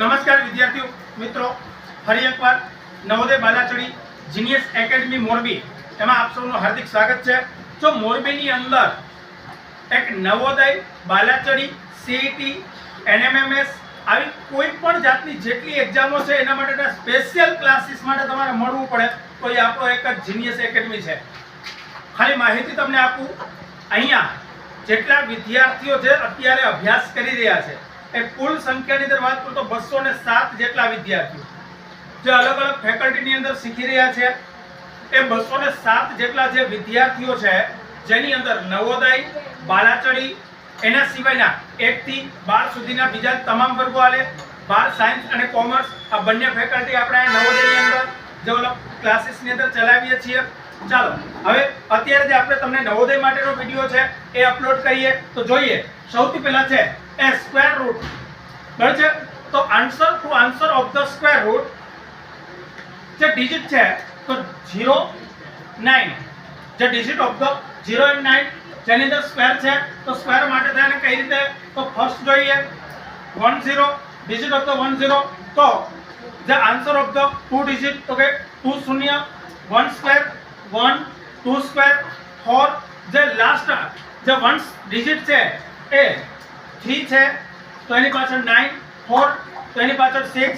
નમસ્કાર વિદ્યાર્થીઓ, મિત્રો, ફરી એકવાર નવોદય બાલાચડી જીનિયસ એકેડમી મોરબી, એમાં આપ સૌનું હાર્દિક સ્વાગત છે. જો મોરબીની અંદર એક નવોદય બાલાચડી સીઈટી એનએમએમએસ આવી કોઈ પણ જાતની જેટલી એક્ઝામો છે, એના માટેના સ્પેશિયલ ક્લાસીસ માટે તમારે મળવું પડે. તો એ આપણો એક જ જીનિયસ એકેડમી છે. ખાલી માહિતી તમને આપું. અહીંયા જેટલા વિદ્યાર્થીઓ છે, અત્યારે અભ્યાસ કરી રહ્યા છે. એ કુલ સંખ્યાની અંદર વાત કરું તો બસો ને સાત જેટલા વિદ્યાર્થીઓ જે અલગ અલગ ફેકલ્ટીની અંદર શીખી રહ્યા છે. એ બસો ને સાત જેટલા જે વિદ્યાર્થીઓ છે, જેની અંદર નવોદય, બાલાચડી, એના સિવાયના એકથી બાર સુધીના બીજા તમામ વર્ગો આલે. બાર સાયન્સ અને કોમર્સ, આ બંને ફેકલ્ટી આપણે નવોદયની અંદર જે ઓલા ક્લાસીસની અંદર ચલાવીએ છીએ. ચાલો, હવે અત્યારે જે આપણે તમને નવોદય માટેનો વીડિયો છે, એ અપલોડ કરીએ. તો જોઈએ, સૌથી પહેલાં છે એ square રૂટ બરાબર છે? તો answer to answer of the square root જે ડિજિટ છે, તો 0 9 જે ડિજિટ ઓફ ધ 0 એન્ડ 9 જેની અંદર સ્ક્વેર છે, તો સ્ક્વેર માટે થાય ને કઈ રીતે? તો ફર્સ્ટ જોઈએ 1 0 ડિજિટ ઓફ ધ 1 0 તો જે answer of the two digit તો કે 2 શૂન્ય 1 સ્ક્વેર 1 2 સ્ક્વેર 4 જે લાસ્ટ જે 1 ડિજિટ છે, એ 3 છે તો એની પાછળ 9 4 તો એની પાછળ 6